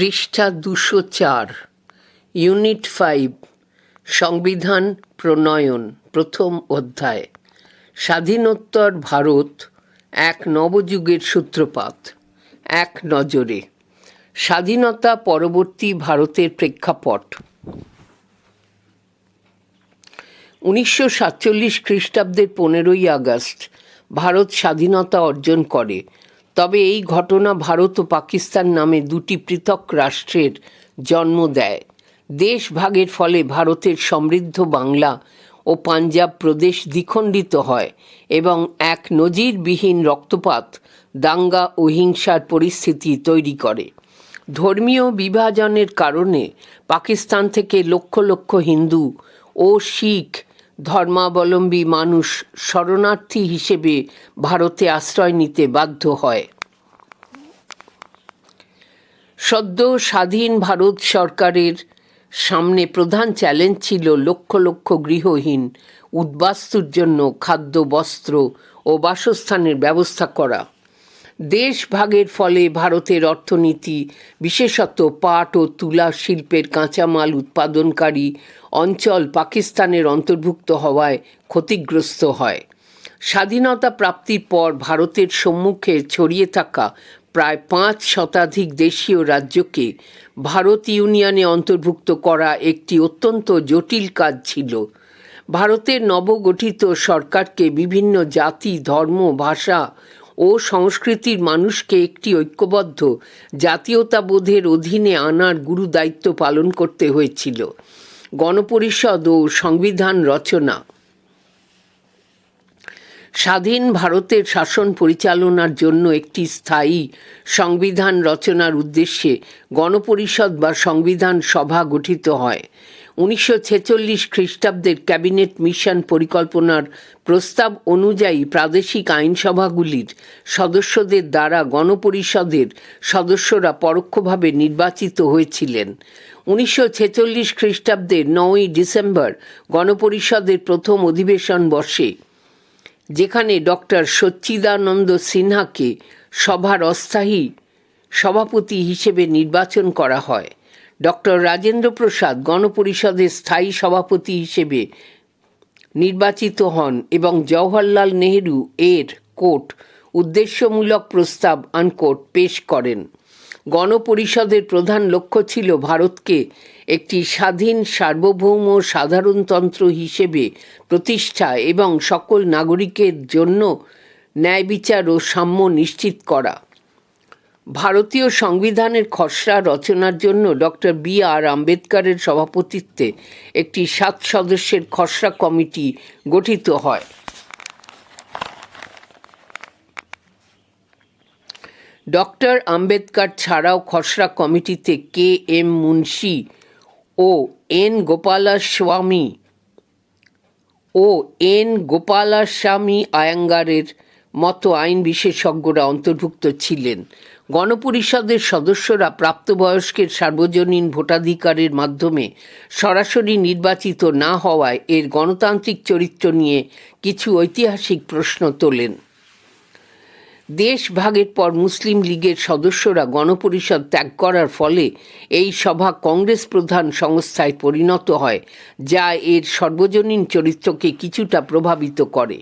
পৃষ্ঠা দুশো চার, ইউনিট ফাইভ, সংবিধান প্রণয়ন, প্রথম অধ্যায়। স্বাধীনোত্তর ভারত, এক নবযুগের সূত্রপাত, এক নজরে। স্বাধীনতা পরবর্তী ভারতের প্রেক্ষাপট। উনিশশো সাতচল্লিশ খ্রিস্টাব্দের পনেরোই আগস্ট, ভারত স্বাধীনতা অর্জন করে। তবে এই ঘটনা ভারত ও পাকিস্তান নামে দুটি পৃথক রাষ্ট্রের জন্ম দেয়। দেশ ভাগের ফলে ভারতের সমৃদ্ধ বাংলা ও পাঞ্জাব প্রদেশ দ্বিখণ্ডিত হয় এবং এক নজিরবিহীন রক্তপাত, দাঙ্গা ও হিংসার পরিস্থিতি তৈরি করে। ধর্মীয় বিভাজনের কারণে পাকিস্তান থেকে লক্ষ লক্ষ হিন্দু ও শিখ ধর্মাবলম্বী মানুষ শরণার্থী হিসেবে ভারতে আশ্রয় নিতে বাধ্য হয়। সদ্য স্বাধীন ভারত সরকারের সামনে প্রধান চ্যালেঞ্জ ছিল লক্ষ লক্ষ গৃহহীন, উদ্বাস্তুর জন্য খাদ্য, বস্ত্র ও বাসস্থানের ব্যবস্থা করা। দেশ ভাগের ফলে ভারতের অর্থনীতি, বিশেষত পাট ও তুলা শিল্পের কাঁচামাল উৎপাদনকারী অঞ্চল পাকিস্তানের অন্তর্ভুক্ত হওয়ায় ক্ষতিগ্রস্ত হয়। স্বাধীনতা প্রাপ্তির পর ভারতের সম্মুখে ছড়িয়ে থাকা প্রায় পাঁচ শতাধিক দেশীয় রাজ্যকে ভারত ইউনিয়নে অন্তর্ভুক্ত করা একটি অত্যন্ত জটিল কাজ ছিল। ভারতের নবগঠিত সরকারকে বিভিন্ন জাতি, ধর্ম, ভাষা ও সংস্কৃতির মানুষকে একটি ঐক্যবদ্ধ, জাতীয়তাবোধের অধীনে আনার গুরু দায়িত্ব পালন করতে হয়েছিল। গণপরিষদ ও সংবিধান রচনা। স্বাধীন ভারতের শাসন পরিচালনার জন্য একটি স্থায়ী সংবিধান রচনার উদ্দেশ্যে গণপরিষদ বা সংবিধান সভা গঠিত হয়। উনিশশো ছেচল্লিশ খ্রিস্টাব্দের ক্যাবিনেট মিশন পরিকল্পনার প্রস্তাব অনুযায়ী প্রাদেশিক আইনসভাগুলির সদস্যদের দ্বারা গণপরিষদের সদস্যরা পরোক্ষভাবে নির্বাচিত হয়েছিলেন। উনিশশো ছেচল্লিশ খ্রিস্টাব্দের নয়ই ডিসেম্বর গণপরিষদের প্রথম অধিবেশন বসে, যেখানে ডক্টর সচ্চিদানন্দ সিনহাকে সভার অস্থায়ী সভাপতি হিসেবে নির্বাচন করা হয়। ডক্টর রাজেন্দ্র প্রসাদ গণপরিষদের স্থায়ী সভাপতি হিসেবে নির্বাচিত হন এবং জওহরলাল নেহেরু এর কোর্ট উদ্দেশ্যমূলক প্রস্তাব আনকোট পেশ করেন। গণপরিষদের প্রধান লক্ষ্য ছিল ভারতকে একটি স্বাধীন, সার্বভৌম সাধারণতন্ত্র হিসেবে প্রতিষ্ঠা এবং সকল নাগরিকের জন্য ন্যায় বিচার ও সাম্য নিশ্চিত করা। ভারতীয় সংবিধানের খসড়া রচনার জন্য ডক্টর বি আর আম্বেদকরের সভাপতিত্বে একটি সাত সদস্যের খসড়া কমিটি গঠিত হয়। ডক্টর আম্বেদকর ছাড়াও খসড়া কমিটিতে কে এম মুন্সি ও এন গোপালাস্বামী ও এন গোপালাস্বামী আয়াঙ্গারের মতো আইন বিশেষজ্ঞরা অন্তর্ভুক্ত ছিলেন। গণপরিষদের সদস্যরা প্রাপ্তবয়স্কের সার্বজনীন ভোটাধিকারের মাধ্যমে সরাসরি নির্বাচিত না হওয়ায় এর গণতান্ত্রিক চরিত্র নিয়ে কিছু ঐতিহাসিক প্রশ্ন তোলেন। দেশ ভাগের পর মুসলিম লীগের সদস্যরা গণপরিষদ ত্যাগ করার ফলে এই সভা কংগ্রেস প্রধান সংস্থায় পরিণত হয়, যা এর সর্বজনীন চরিত্রকে কিছুটা প্রভাবিত করে।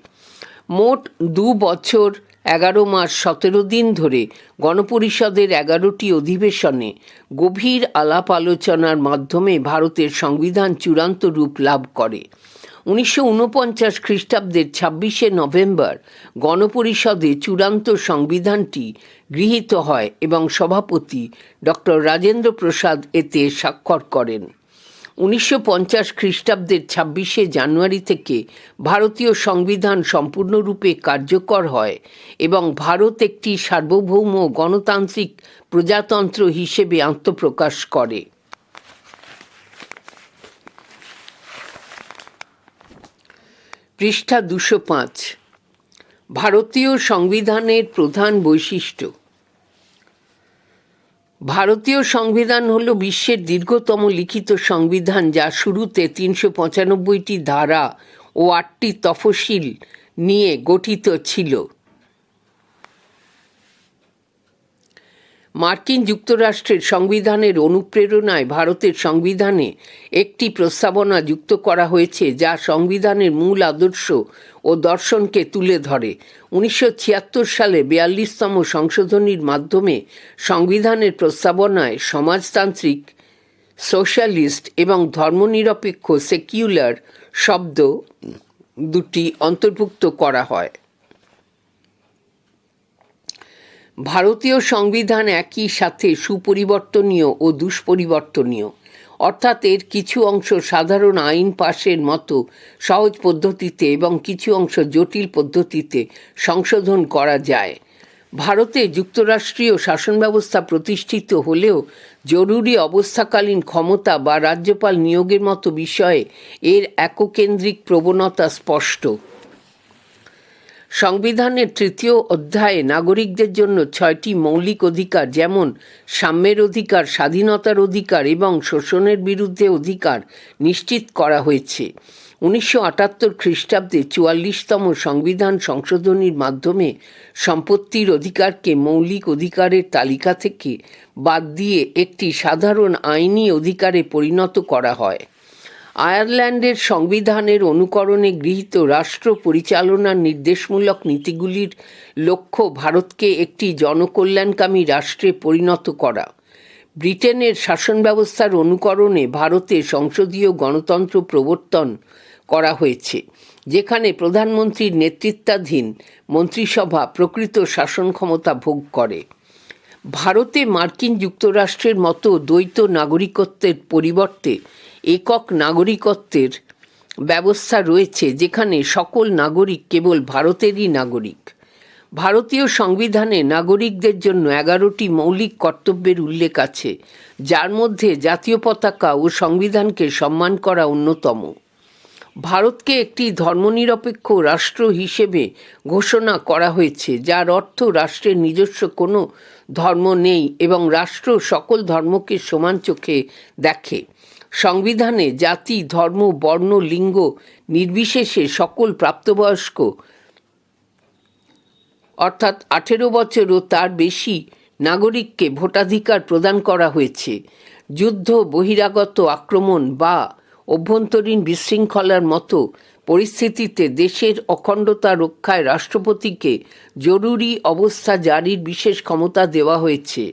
মোট দু বছর এগারো মাস সতেরো দিন ধরে গণপরিষদের এগারোটি অধিবেশনে গভীর আলাপ আলোচনার মাধ্যমে ভারতের সংবিধান চূড়ান্ত রূপ লাভ করে। উনিশশো উনপঞ্চাশ খ্রিস্টাব্দের ছাব্বিশে নভেম্বর গণপরিষদে চূড়ান্ত সংবিধানটি গৃহীত হয় এবং সভাপতি ডক্টর রাজেন্দ্র প্রসাদ এতে স্বাক্ষর করেন। উনিশশো পঞ্চাশ খ্রিস্টাব্দের ছাব্বিশে জানুয়ারি থেকে ভারতীয় সংবিধান সম্পূর্ণরূপে কার্যকর হয় এবং ভারত একটি সার্বভৌম গণতান্ত্রিক প্রজাতন্ত্র হিসেবে আত্মপ্রকাশ করে। পৃষ্ঠা দুশো পাঁচ। ভারতীয় সংবিধানের প্রধান বৈশিষ্ট্য ভারতীয় সংবিধান হল বিশ্বের দীর্ঘতম লিখিত সংবিধান, যা শুরুতে তিনশো পঁচানব্বইটি ধারা ও আটটি তফসিল নিয়ে গঠিত ছিল। মার্কিন যুক্তরাষ্ট্রের সংবিধানের অনুপ্রেরণায় ভারতের সংবিধানে একটি প্রস্তাবনা যুক্ত করা হয়েছে যা সংবিধানের মূল আদর্শ ও দর্শনকে তুলে ধরে। উনিশশো ছিয়াত্তর সালে বিয়াল্লিশতম সংশোধনীর মাধ্যমে সংবিধানের প্রস্তাবনায় সমাজতান্ত্রিক, সোশ্যালিস্ট এবং ধর্মনিরপেক্ষ সেকিউলার শব্দ দুটি অন্তর্ভুক্ত করা হয়। ভারতীয় সংবিধান একই সাথে সুপরিবর্তনীয় ও দুষ্পরিবর্তনীয়। অর্থাৎ এর কিছু অংশ সাধারণ আইন পাশের মতো সহজ পদ্ধতিতে এবং কিছু অংশ জটিল পদ্ধতিতে সংশোধন করা যায়। ভারতে যুক্তরাষ্ট্রীয় শাসন ব্যবস্থা প্রতিষ্ঠিত হলেও জরুরি অবস্থাকালীন ক্ষমতা বা রাজ্যপাল নিয়োগের মতো বিষয়ে এর এককেন্দ্রিক প্রবণতা স্পষ্ট। সংবিধানের তৃতীয় অধ্যায়ে নাগরিকদের জন্য ছয়টি মৌলিক অধিকার, যেমন সাম্যের অধিকার, স্বাধীনতার অধিকার এবং শোষণের বিরুদ্ধে অধিকার নিশ্চিত করা হয়েছে। উনিশশো আটাত্তর খ্রিস্টাব্দে চুয়াল্লিশতম সংবিধান সংশোধনীর মাধ্যমে সম্পত্তির অধিকারকে মৌলিক অধিকারের তালিকা থেকে বাদ দিয়ে একটি সাধারণ আইনি অধিকারে পরিণত করা হয়। আয়ারল্যান্ডের সংবিধানের অনুকরণে গৃহীত রাষ্ট্র পরিচালনার নির্দেশমূলক নীতিগুলির লক্ষ্য ভারতকে একটি জনকল্যাণকামী রাষ্ট্রে পরিণত করা। ব্রিটেনের শাসন ব্যবস্থার অনুকরণে ভারতে সংসদীয় গণতন্ত্র প্রবর্তন করা হয়েছে, যেখানে প্রধানমন্ত্রীর নেতৃত্বাধীন মন্ত্রিসভা প্রকৃত শাসন ক্ষমতা ভোগ করে। ভারতে মার্কিন যুক্তরাষ্ট্রের মতো দ্বৈত নাগরিকত্বের পরিবর্তে একক নাগরিকত্বের ব্যবস্থা রয়েছে যেখানে সকল নাগরিক কেবল ভারতেরই নাগরিক। ভারতীয় সংবিধানে নাগরিকদের জন্য এগারোটি মৌলিক কর্তব্যের উল্লেখ আছে, যার মধ্যে জাতীয় পতাকা ও সংবিধানকে সম্মান করা অন্যতম। ভারতকে একটি ধর্মনিরপেক্ষ রাষ্ট্র হিসেবে ঘোষণা করা হয়েছে, যার অর্থ রাষ্ট্রের নিজস্ব কোনো ধর্ম নেই এবং রাষ্ট্র সকল ধর্মকে সমান চোখে দেখে। সংবিধানে জাতি, ধর্ম, বর্ণ, লিঙ্গ নির্বিশেষে সকল প্রাপ্তবয়স্ক। অর্থাৎ আঠেরো বছর ও তার বেশি নাগরিককে ভোটাধিকার প্রদান করা হয়েছে। যুদ্ধ, বহিরাগত আক্রমণ বা অভ্যন্তরীণ বিশৃঙ্খলার মতো পরিস্থিতিতে দেশের অখণ্ডতা রক্ষায় রাষ্ট্রপতিকে জরুরি অবস্থা জারির বিশেষ ক্ষমতা দেওয়া হয়েছে।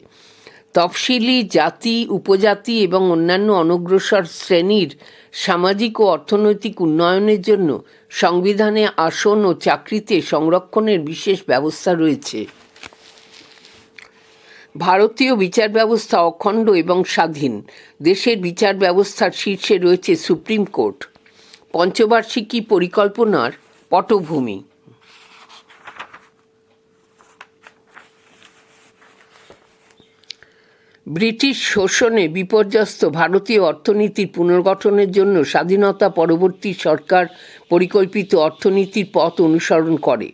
তফসিলি জাতি, উপজাতি এবং অন্যান্য অনগ্রসর শ্রেণির সামাজিক ও অর্থনৈতিক উন্নয়নের জন্য সংবিধানে আসন ও চাকরিতে সংরক্ষণের বিশেষ ব্যবস্থা রয়েছে। ভারতীয় বিচার ব্যবস্থা অখণ্ড এবং স্বাধীন। দেশের বিচার ব্যবস্থার শীর্ষে রয়েছে সুপ্রিম কোর্ট। পঞ্চবার্ষিকী পরিকল্পনার পটভূমি। ব্রিটিশ শোষণে বিপর্যস্ত ভারতীয় অর্থনীতির পুনর্গঠনের জন্য স্বাধীনতা পরবর্তী সরকার পরিকল্পিত অর্থনীতির পথ অনুসরণ করে।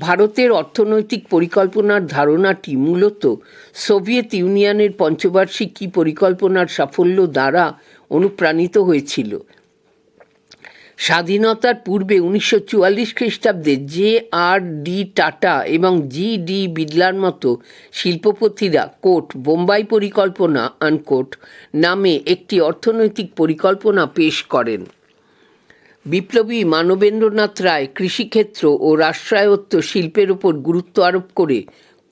ভারতের অর্থনৈতিক পরিকল্পনার ধারণাটি মূলত সোভিয়েত ইউনিয়নের পঞ্চবার্ষিকী পরিকল্পনার সাফল্য দ্বারা অনুপ্রাণিত হয়েছিল। স্বাধীনতার পূর্বে উনিশশো চুয়াল্লিশ খ্রিস্টাব্দে জে আর ডি টাটা এবং জি ডি বিড়লার মতো শিল্পপতিরা কোট বোম্বাই পরিকল্পনা আনকোট নামে একটি অর্থনৈতিক পরিকল্পনা পেশ করেন। বিপ্লবী মানবেন্দ্রনাথ রায় কৃষিক্ষেত্র ও রাষ্ট্রায়ত্ত শিল্পের ওপর গুরুত্ব আরোপ করে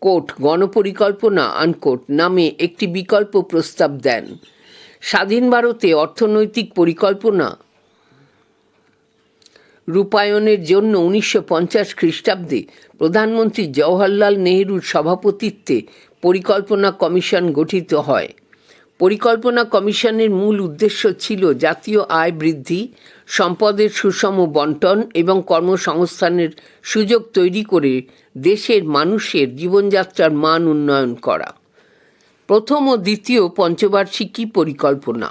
কোট গণপরিকল্পনা আনকোট নামে একটি বিকল্প প্রস্তাব দেন। স্বাধীন ভারতে অর্থনৈতিক পরিকল্পনা রূপায়ণের জন্য উনিশশো পঞ্চাশ খ্রিস্টাব্দে প্রধানমন্ত্রী জওহরলাল নেহরুর সভাপতিত্বে পরিকল্পনা কমিশন গঠিত হয়। পরিকল্পনা কমিশনের মূল উদ্দেশ্য ছিল জাতীয় আয় বৃদ্ধি, সম্পদের সুষম বন্টন এবং কর্মসংস্থানের সুযোগ তৈরি করে দেশের মানুষের জীবনযাত্রার মান উন্নয়ন করা। প্রথম ও দ্বিতীয় পঞ্চবার্ষিকী পরিকল্পনা।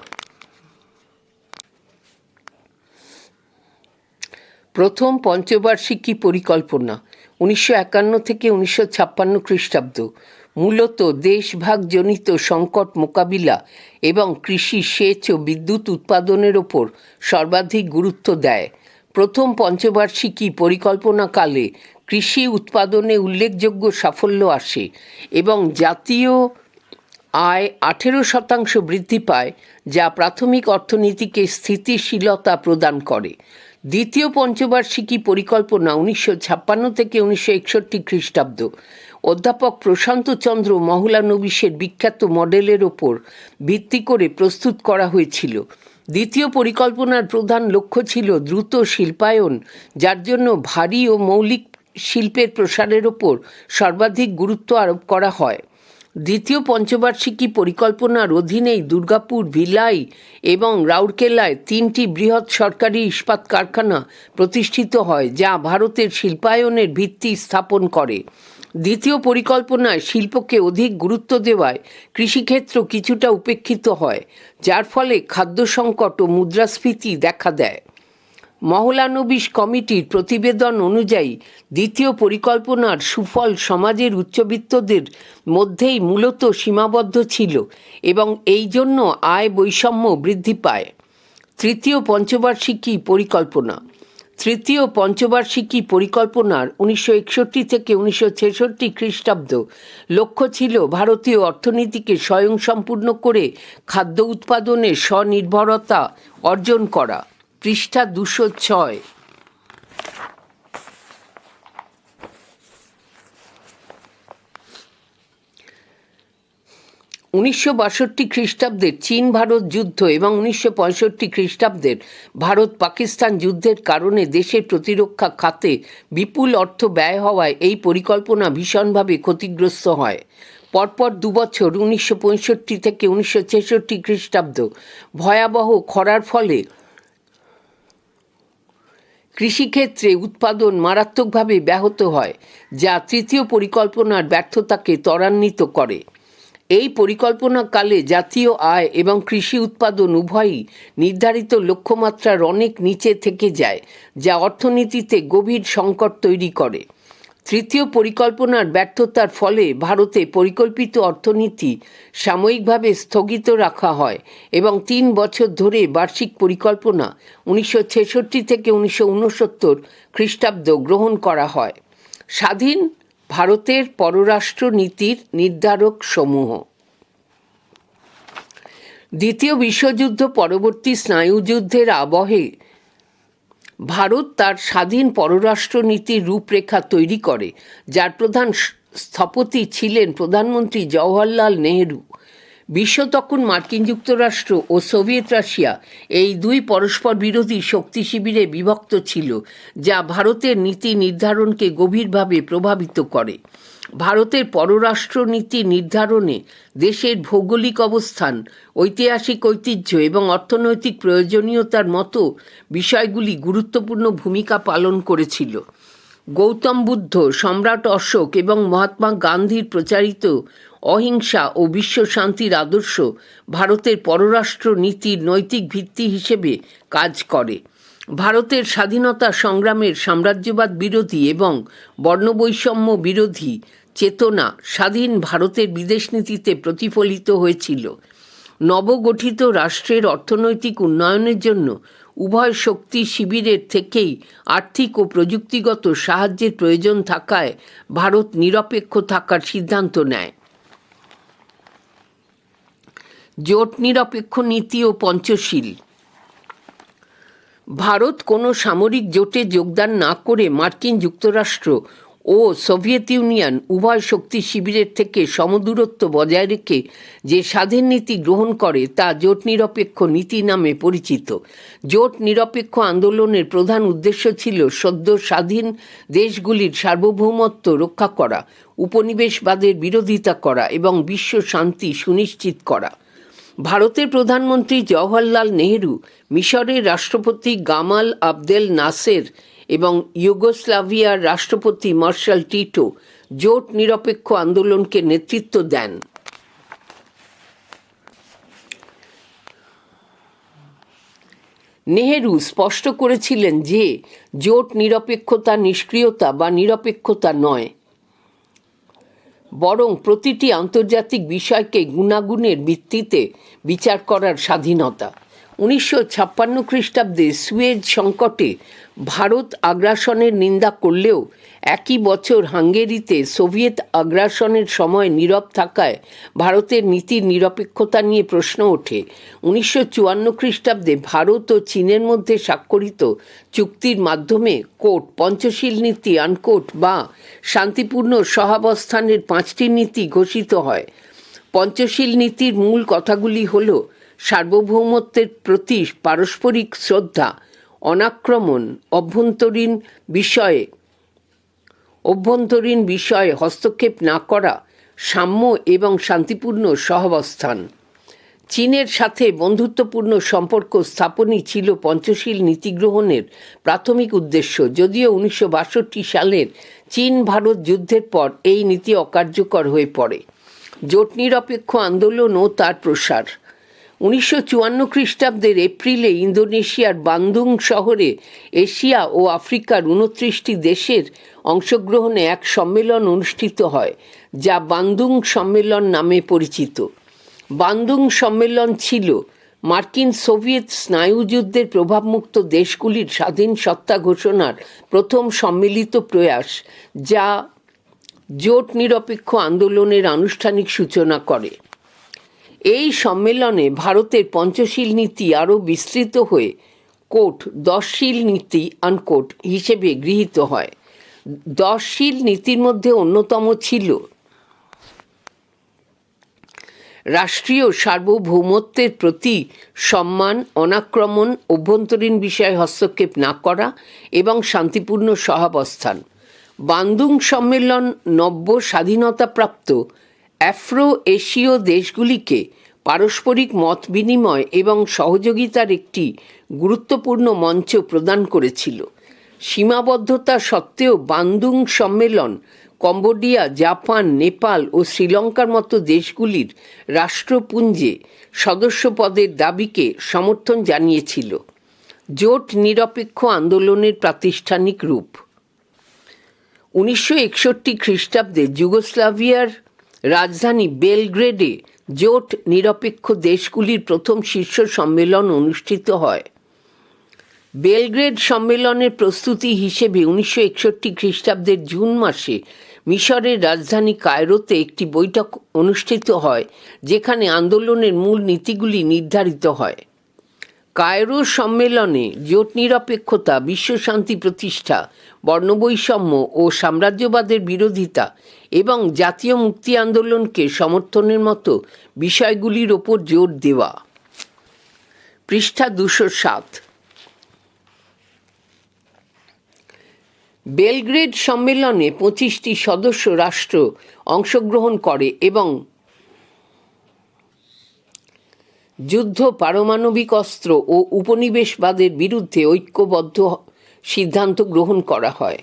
প্রথম পঞ্চবার্ষিকী পরিকল্পনা, উনিশশো একান্ন থেকে উনিশশো ছাপ্পান্ন খ্রিস্টাব্দ। মূলত দেশভাগজনিত সংকট মোকাবিলা এবং কৃষি সেচ ও বিদ্যুৎ উৎপাদনের ওপর সর্বাধিক গুরুত্ব দেয়। প্রথম পঞ্চবার্ষিকী পরিকল্পনাকালে কৃষি উৎপাদনে উল্লেখযোগ্য সাফল্য আসে এবং জাতীয় আয় আঠেরো শতাংশ বৃদ্ধি পায়, যা প্রাথমিক অর্থনীতিকে স্থিতিশীলতা প্রদান করে। দ্বিতীয় পঞ্চবার্ষিকী পরিকল্পনা উনিশশো ছাপ্পান্ন থেকে উনিশশো একষট্টি খ্রিস্টাব্দ। অধ্যাপক প্রশান্ত চন্দ্র মহলানবিশের বিখ্যাত মডেলের ওপর ভিত্তি করে প্রস্তুত করা হয়েছিল। দ্বিতীয় পরিকল্পনার প্রধান লক্ষ্য ছিল দ্রুত শিল্পায়ন, যার জন্য ভারী ও মৌলিক শিল্পের প্রসারের ওপর সর্বাধিক গুরুত্ব আরোপ করা হয়। দ্বিতীয় পঞ্চবার্ষিকী পরিকল্পনার অধীনেই দুর্গাপুর ভিলাই এবং রাউরকেলায় তিনটি বৃহৎ সরকারি ইস্পাত কারখানা প্রতিষ্ঠিত হয়, যা ভারতের শিল্পায়নের ভিত্তি স্থাপন করে। দ্বিতীয় পরিকল্পনায় শিল্পকে অধিক গুরুত্ব দেওয়ায় কৃষিক্ষেত্র কিছুটা উপেক্ষিত হয়, যার ফলে খাদ্য সংকট ও মুদ্রাস্ফীতি দেখা দেয়। মহলানবিশ কমিটির প্রতিবেদন অনুযায়ী দ্বিতীয় পরিকল্পনার সুফল সমাজের উচ্চবিত্তদের মধ্যেই মূলত সীমাবদ্ধ ছিল এবং এই জন্য আয় বৈষম্য বৃদ্ধি পায়। তৃতীয় পঞ্চবার্ষিকী পরিকল্পনা। তৃতীয় পঞ্চবার্ষিকী পরিকল্পনার উনিশশো একষট্টি থেকে উনিশশো ছেষট্টি খ্রিস্টাব্দ লক্ষ্য ছিল ভারতীয় অর্থনীতিকে স্বয়ংসম্পূর্ণ করে খাদ্য উৎপাদনে স্বনির্ভরতা অর্জন করা। পৃষ্ঠা দুশো ছয়। উনিশশো বাষট্টি খ্রিস্টাব্দের চীন ভারত যুদ্ধ এবং উনিশশো পঁয়ষট্টি খ্রিস্টাব্দের ভারত পাকিস্তান যুদ্ধের কারণে দেশের প্রতিরক্ষা খাতে বিপুল অর্থ ব্যয় হওয়ায় এই পরিকল্পনা ভীষণভাবে ক্ষতিগ্রস্ত হয়। পরপর দুবছর উনিশশো পঁয়ষট্টি থেকে উনিশশো ছেষট্টি খ্রিস্টাব্দ ভয়াবহ খরার ফলে কৃষিক্ষেত্রে উৎপাদন মারাত্মকভাবে ব্যাহত হয়, যা তৃতীয় পরিকল্পনার ব্যর্থতাকে ত্বরান্বিত করে। এই পরিকল্পনাকালে জাতীয় আয় এবং কৃষি উৎপাদন উভয়ই নির্ধারিত লক্ষ্যমাত্রার অনেক নিচে থেকে যায়, যা অর্থনীতিতে গভীর সংকট তৈরি করে। তৃতীয় পরিকল্পনার ব্যর্থতার ফলে ভারতে পরিকল্পিত অর্থনীতি সাময়িকভাবে স্থগিত রাখা হয় এবং তিন বছর ধরে বার্ষিক পরিকল্পনা উনিশশো ছেষট্টি থেকে উনিশশো উনসত্তর খ্রিস্টাব্দ গ্রহণ করা হয়। স্বাধীন ভারতের পররাষ্ট্র নীতির নির্ধারক সমূহ। দ্বিতীয় বিশ্বযুদ্ধ পরবর্তী স্নায়ুযুদ্ধের আবহে ভারত তার স্বাধীন পররাষ্ট্রনীতির রূপরেখা তৈরি করে যার প্রধান স্থপতি ছিলেন প্রধানমন্ত্রী জওহরলাল নেহেরু। বিশ্ব তখন মার্কিন যুক্তরাষ্ট্র ও সোভিয়েত রাশিয়া এই দুই পরস্পর বিরোধী শক্তি শিবিরে বিভক্ত ছিল, যা ভারতের নীতি নির্ধারণকে গভীরভাবে প্রভাবিত করে। ভারতের পররাষ্ট্রনীতি নির্ধারণে দেশের ভৌগোলিক অবস্থান, ঐতিহাসিক ঐতিহ্য এবং অর্থনৈতিক প্রয়োজনীয়তার মতো বিষয়গুলি গুরুত্বপূর্ণ ভূমিকা পালন করেছিল। গৌতম বুদ্ধ, সম্রাট অশোক এবং মহাত্মা গান্ধীর প্রচারিত অহিংসা ও বিশ্ব শান্তির আদর্শ ভারতের পররাষ্ট্র নীতির নৈতিক ভিত্তি হিসেবে কাজ করে। ভারতের স্বাধীনতা সংগ্রামের সাম্রাজ্যবাদ বিরোধী এবং বর্ণবৈষম্য বিরোধী চেতনা স্বাধীন ভারতের বিদেশ নীতিতে প্রতিফলিত হয়েছিল। নবগঠিত রাষ্ট্রের অর্থনৈতিক উন্নয়নের জন্য উভয় শক্তি শিবিরের থেকেই আর্থিক ও প্রযুক্তিগত সাহায্যের প্রয়োজন থাকায় ভারত নিরপেক্ষ থাকার সিদ্ধান্ত নেয়। জোট নিরপেক্ষ নীতি ও পঞ্চশীল। ভারত কোনো সামরিক জোটে যোগদান না করে মার্কিন যুক্তরাষ্ট্র ও সোভিয়েত ইউনিয়ন উভয় শক্তি শিবিরের থেকে সমদূরত্ব বজায় রেখে যে স্বাধীন নীতি গ্রহণ করে তা জোট নিরপেক্ষ নীতি নামে পরিচিত। জোট নিরপেক্ষ আন্দোলনের প্রধান উদ্দেশ্য ছিল সদ্য স্বাধীন দেশগুলির সার্বভৌমত্ব রক্ষা করা, উপনিবেশবাদের বিরোধিতা করা এবং বিশ্ব শান্তি সুনিশ্চিত করা। ভারতের প্রধানমন্ত্রী জওহরলাল নেহেরু, মিশরের রাষ্ট্রপতি গামাল আবদেল নাসের এবং ইউগোস্লাভিয়ার রাষ্ট্রপতি মার্শাল টিটো জোট নিরপেক্ষ আন্দোলনকে নেতৃত্ব দেন। নেহেরু স্পষ্ট করেছিলেন যে, জোট নিরপেক্ষতা নিষ্ক্রিয়তা বা নিরপেক্ষতা নয়। বরং প্রতিটি আন্তর্জাতিক বিষয়কে গুণাগুণের ভিত্তিতে বিচার করার স্বাধীনতা। উনিশশো ছাপ্পান্ন খ্রিস্টাব্দে সুয়েজ সংকটে ভারত আগ্রাসনের নিন্দা করলেও একই বছর হাঙ্গেরিতে সোভিয়েত আগ্রাসনের সময় নীরব থাকায় ভারতের নীতির নিরপেক্ষতা নিয়ে প্রশ্ন ওঠে। উনিশশো চুয়ান্ন খ্রিস্টাব্দে ভারত ও চীনের মধ্যে স্বাক্ষরিত চুক্তির মাধ্যমে কোর্ট, পঞ্চশীল নীতি আনকোট বা শান্তিপূর্ণ সহাবস্থানের পাঁচটি নীতি ঘোষিত হয়। পঞ্চশীল নীতির মূল কথাগুলি হল সার্বভৌমত্বের প্রতি পারস্পরিক শ্রদ্ধা, অনাক্রমণ, অভ্যন্তরীণ বিষয়ে অভ্যন্তরীণ বিষয়ে হস্তক্ষেপ না করা সাম্য এবং শান্তিপূর্ণ সহাবস্থান। চীনের সাথে বন্ধুত্বপূর্ণ সম্পর্ক স্থাপনই ছিল পঞ্চশীল নীতি গ্রহণের প্রাথমিক উদ্দেশ্য। যদিও উনিশশো বাষট্টি সালের চীন ভারত যুদ্ধের পর এই নীতি অকার্যকর হয়ে পড়ে। জোট নিরপেক্ষ আন্দোলন ও তার প্রসার। উনিশশো চুয়ান্ন খ্রিস্টাব্দের এপ্রিলে ইন্দোনেশিয়ার বান্দুং শহরে এশিয়া ও আফ্রিকার উনত্রিশটি দেশের অংশগ্রহণে এক সম্মেলন অনুষ্ঠিত হয়, যা বান্দুং সম্মেলন নামে পরিচিত। বান্দুং সম্মেলন ছিল মার্কিন সোভিয়েত স্নায়ুযুদ্ধের প্রভাবমুক্ত দেশগুলির স্বাধীন সত্তা ঘোষণার প্রথম সম্মিলিত প্রয়াস, যা জোট নিরপেক্ষ আন্দোলনের আনুষ্ঠানিক সূচনা করে। এই সম্মেলনে ভারতের পঞ্চশীল নীতি আরও বিস্তৃত হয়ে কোট দশশীল নীতি আনকোট হিসেবে গৃহীত হয়। দশশীল নীতির মধ্যে অন্যতম ছিল রাষ্ট্রীয় সার্বভৌমত্বের প্রতি সম্মান, অনাক্রমণ, অভ্যন্তরীণ বিষয়ে হস্তক্ষেপ না করা এবং শান্তিপূর্ণ সহাবস্থান। বান্দুং সম্মেলন নব্য স্বাধীনতাপ্রাপ্ত আফ্রো এশীয় দেশগুলিকে পারস্পরিক মত বিনিময় এবং সহযোগিতার একটি গুরুত্বপূর্ণ মঞ্চ প্রদান করেছিল। সীমাবদ্ধতা সত্ত্বেও বান্দুং সম্মেলন কম্বোডিয়া, জাপান, নেপাল ও শ্রীলঙ্কার মতো দেশগুলির রাষ্ট্রপুঞ্জে সদস্যপদের দাবিকে সমর্থন জানিয়েছিল। জোট নিরপেক্ষ আন্দোলনের প্রাতিষ্ঠানিক রূপ। উনিশশো একষট্টি খ্রিস্টাব্দে যুগোস্লাভিয়ার রাজধানী বেলগ্রেডে জোট নিরপেক্ষ দেশগুলির প্রথম শীর্ষ সম্মেলন অনুষ্ঠিত হয়। বেলগ্রেড সম্মেলনের প্রস্তুতি হিসেবে উনিশশো একষট্টি খ্রিস্টাব্দের জুন মাসে মিশরের রাজধানী কায়রোতে একটি বৈঠক অনুষ্ঠিত হয়, যেখানে আন্দোলনের মূল নীতিগুলি নির্ধারিত হয়। কায়রো সম্মেলনে জোট নিরপেক্ষতা বিশ্বশান্তি প্রতিষ্ঠা, বর্ণবৈষম্য ও সাম্রাজ্যবাদের বিরোধিতা এবং জাতীয় মুক্তি আন্দোলনকে সমর্থনের মতো বিষয়গুলির ওপর জোর দেওয়া। পৃষ্ঠা দুশো সাত। বেলগ্রেড সম্মেলনে পঁচিশটি সদস্য রাষ্ট্র অংশগ্রহণ করে এবং যুদ্ধ পারমাণবিক অস্ত্র ও উপনিবেশবাদের বিরুদ্ধে ঐক্যবদ্ধ সিদ্ধান্ত গ্রহণ করা হয়।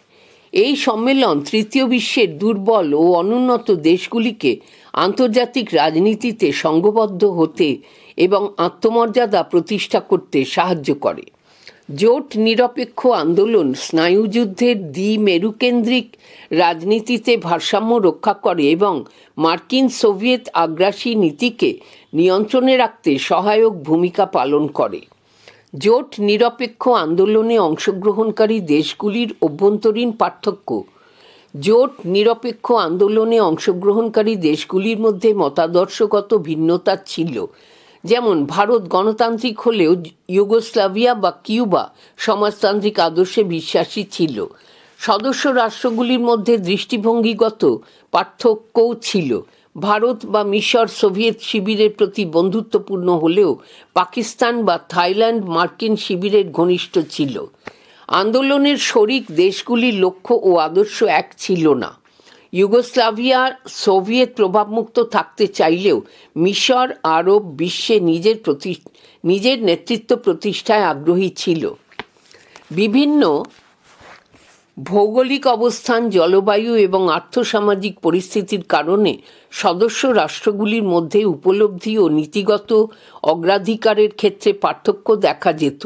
এই সম্মেলন তৃতীয় বিশ্বের দুর্বল ও অনুন্নত দেশগুলিকে আন্তর্জাতিক রাজনীতিতে সংঘবদ্ধ হতে এবং আত্মমর্যাদা প্রতিষ্ঠা করতে সাহায্য করে। জোট নিরপেক্ষ আন্দোলন স্নায়ুযুদ্ধের দ্বি মেরুকেন্দ্রিক রাজনীতিতে ভারসাম্য রক্ষা করে এবং মার্কিন সোভিয়েত আগ্রাসী নীতিকে নিয়ন্ত্রণে রাখতে সহায়ক ভূমিকা পালন করে। জোট নিরপেক্ষ আন্দোলনে অংশগ্রহণকারী দেশগুলির অভ্যন্তরীণ পার্থক্য। জোট নিরপেক্ষ আন্দোলনে অংশগ্রহণকারী দেশগুলির মধ্যে মতাদর্শগত ভিন্নতা ছিল। যেমন, ভারত গণতান্ত্রিক হলেও ইউগোস্লাভিয়া বা কিউবা সমাজতান্ত্রিক আদর্শে বিশ্বাসী ছিল। সদস্য রাষ্ট্রগুলির মধ্যে দৃষ্টিভঙ্গিগত পার্থক্যও ছিল। ভারত বা মিশর সোভিয়েত শিবিরের প্রতি বন্ধুত্বপূর্ণ হলেও পাকিস্তান বা থাইল্যান্ড মার্কিন শিবিরের ঘনিষ্ঠ ছিল। আন্দোলনের শরিক দেশগুলির লক্ষ্য ও আদর্শ এক ছিল না। ইউগোস্লাভিয়া সোভিয়েত প্রভাবমুক্ত থাকতে চাইলেও মিশর, আরব বিশ্বে নিজের প্রতি নিজের নেতৃত্ব প্রতিষ্ঠায় আগ্রহী ছিল। বিভিন্ন ভৌগোলিক অবস্থান, জলবায়ু এবং আর্থসামাজিক পরিস্থিতির কারণে সদস্য রাষ্ট্রগুলির মধ্যে উপলব্ধি ও নীতিগত অগ্রাধিকারের ক্ষেত্রে পার্থক্য দেখা যেত।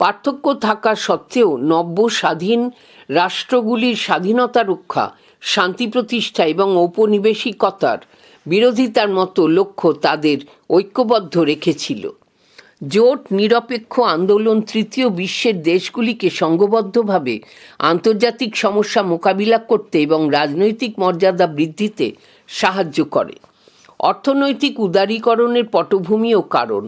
পার্থক্য থাকা সত্ত্বেও নব্য স্বাধীন রাষ্ট্রগুলির স্বাধীনতা রক্ষা, শান্তি প্রতিষ্ঠা এবং ঔপনিবেশিকতার বিরোধিতার মতো লক্ষ্য তাদের ঐক্যবদ্ধ রেখেছিল। জোট নিরপেক্ষ আন্দোলন তৃতীয় বিশ্বের দেশগুলিকে সংঘবদ্ধভাবে আন্তর্জাতিক সমস্যা মোকাবিলা করতে এবং রাজনৈতিক মর্যাদা বৃদ্ধিতে সাহায্য করে। অর্থনৈতিক উদারীকরণের পটভূমি ও কারণ।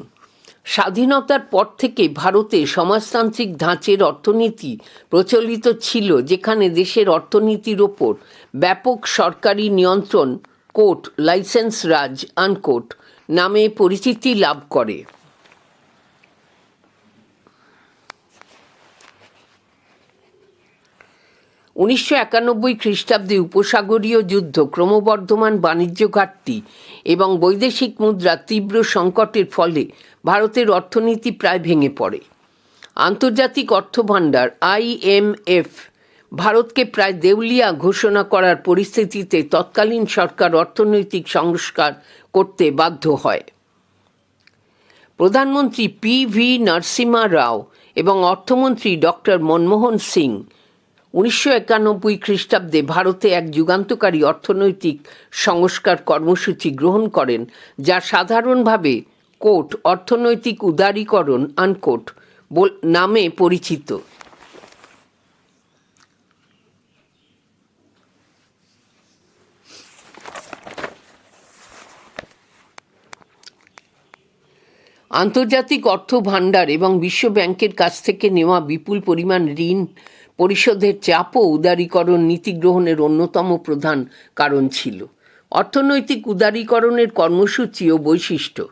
স্বাধীনতার পর থেকে ভারতে সমাজতান্ত্রিক ধাঁচের অর্থনীতি প্রচলিত ছিল, যেখানে দেশের অর্থনীতির ওপর ব্যাপক সরকারি নিয়ন্ত্রণ, কোর্ট, লাইসেন্স রাজ আনকোট নামে পরিচিতি লাভ করে। উনিশশো একানব্বই খ্রিস্টাব্দে উপসাগরীয় যুদ্ধ ক্রমবর্ধমান বাণিজ্য ঘাটতি এবং বৈদেশিক মুদ্রার তীব্র সংকটের ফলে ভারতের অর্থনীতি প্রায় ভেঙে পড়ে। আন্তর্জাতিক অর্থভাণ্ডার আইএমএফ ভারতকে প্রায় দেউলিয়া ঘোষণা করার পরিস্থিতিতে তৎকালীন সরকার অর্থনৈতিক সংস্কার করতে বাধ্য হয়। প্রধানমন্ত্রী পি ভি নরসিমা রাও এবং অর্থমন্ত্রী ডক্টর মনমোহন সিং উনিশশো একানব্বই খ্রিস্টাব্দে ভারতে এক যুগান্তকারী অর্থনৈতিক সংস্কার কর্মসূচি গ্রহণ করেন, যা সাধারণভাবে কোট অর্থনৈতিক উদারীকরণ আনকোট নামে পরিচিত। আন্তর্জাতিক অর্থ ভাণ্ডার এবং বিশ্ব ব্যাংকের কাছ থেকে নেওয়া বিপুল পরিমাণ ঋণ পরিশোধের চাপ ও উদারীকরণ নীতি গ্রহণের অন্যতম প্রধান কারণ ছিল। অর্থনৈতিক উদারীকরণের কর্মসূচি ও বৈশিষ্ট্য।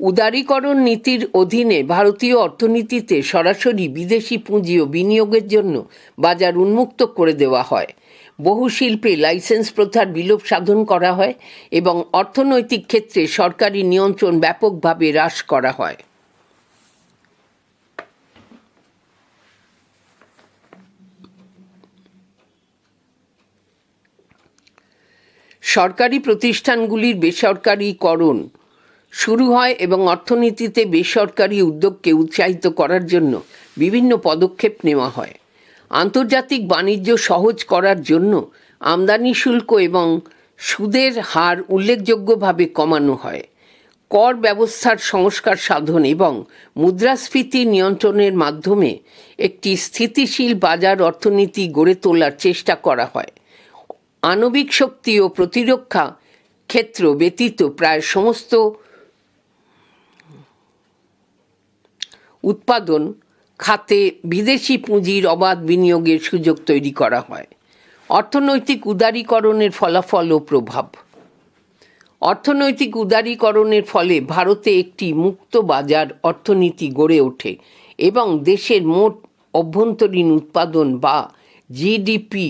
উদারীকরণ নীতির অধীনে ভারতীয় অর্থনীতিতে সরাসরি বিদেশি পুঁজি ও বিনিয়োগের জন্য বাজার উন্মুক্ত করে দেওয়া হয়। বহু শিল্পে লাইসেন্স প্রথার বিলোপ সাধন করা হয় এবং অর্থনৈতিক ক্ষেত্রে সরকারি নিয়ন্ত্রণ ব্যাপকভাবে হ্রাস করা হয়। সরকারি প্রতিষ্ঠানগুলির বেসরকারীকরণ শুরু হয় এবং অর্থনীতিতে বেসরকারি উদ্যোগকে উৎসাহিত করার জন্য বিভিন্ন পদক্ষেপ নেওয়া হয়। আন্তর্জাতিক বাণিজ্য সহজ করার জন্য আমদানি শুল্ক এবং সুদের হার উল্লেখযোগ্যভাবে কমানো হয়। কর ব্যবস্থার সংস্কার সাধন এবং মুদ্রাস্ফীতি নিয়ন্ত্রণের মাধ্যমে একটি স্থিতিশীল বাজার অর্থনীতি গড়ে তোলার চেষ্টা করা হয়। আণবিক শক্তি ও প্রতিরক্ষা ক্ষেত্র ব্যতীত প্রায় সমস্ত উৎপাদন খাতে বিদেশি পুঁজির অবাধ বিনিয়োগের সুযোগ তৈরি করা হয়। অর্থনৈতিক উদারীকরণের ফলাফল ও প্রভাব। অর্থনৈতিক উদারীকরণের ফলে ভারতে একটি মুক্ত বাজার অর্থনীতি গড়ে ওঠে এবং দেশের মোট অভ্যন্তরীণ উৎপাদন বা জিডিপি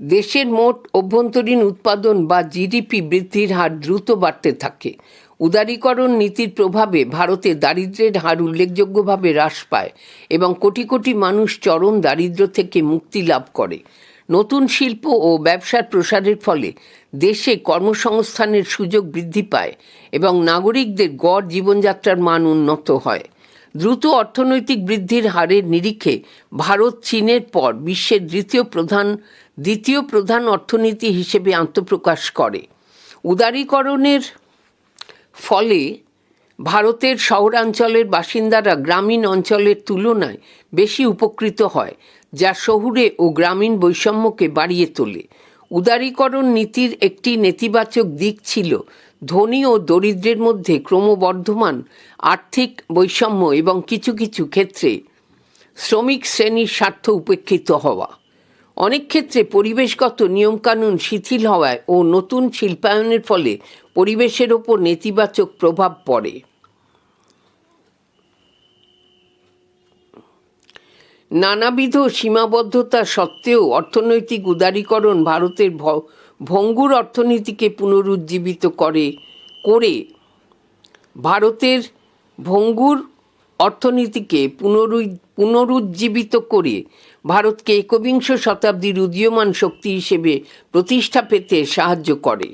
দেশের মোট অভ্যন্তরীণ উৎপাদন বা জিডিপি বৃদ্ধির হার দ্রুত বাড়তে থাকে। উদারীকরণ নীতির প্রভাবে ভারতে দারিদ্র্যের হার উল্লেখযোগ্যভাবে হ্রাস পায় এবং কোটি কোটি মানুষ চরম দারিদ্র্য থেকে মুক্তি লাভ করে। নতুন শিল্প ও ব্যবসার প্রসারের ফলে দেশে কর্মসংস্থানের সুযোগ বৃদ্ধি পায় এবং নাগরিকদের গড় জীবনযাত্রার মান উন্নত হয়। দ্রুত অর্থনৈতিক বৃদ্ধির হারের নিরিখে ভারত চীনের পর বিশ্বের দ্বিতীয় প্রধান দ্বিতীয় প্রধান অর্থনীতি হিসেবে আত্মপ্রকাশ করে। উদারীকরণের ফলে ভারতের শহরাঞ্চলের বাসিন্দারা গ্রামীণ অঞ্চলের তুলনায় বেশি উপকৃত হয়, যা শহুরে ও গ্রামীণ বৈষম্যকে বাড়িয়ে তোলে। উদারীকরণ নীতির একটি নেতিবাচক দিক ছিল ধনী ও দরিদ্রের মধ্যে ক্রমবর্ধমান আর্থিক বৈষম্য এবং কিছু কিছু ক্ষেত্রে শ্রমিক শ্রেণির স্বার্থ উপেক্ষিত হওয়া। অনেক ক্ষেত্রে পরিবেশগত নিয়মকানুন শিথিল হওয়ায় ও নতুন শিল্পায়নের ফলে পরিবেশের ওপর নেতিবাচক প্রভাব পড়ে। নানাবিধ সীমাবদ্ধতা সত্ত্বেও অর্থনৈতিক উদারীকরণ ভারতের ভঙ্গুর অর্থনীতিকে পুনরুজ্জীবিত করে করে ভারতের ভঙ্গুর অর্থনীতিকে পুনরু পুনরুজ্জীবিত করে ভারতকে একবিংশ শতাব্দীর উদীয়মান শক্তি হিসেবে প্রতিষ্ঠা পেতে সাহায্য করে।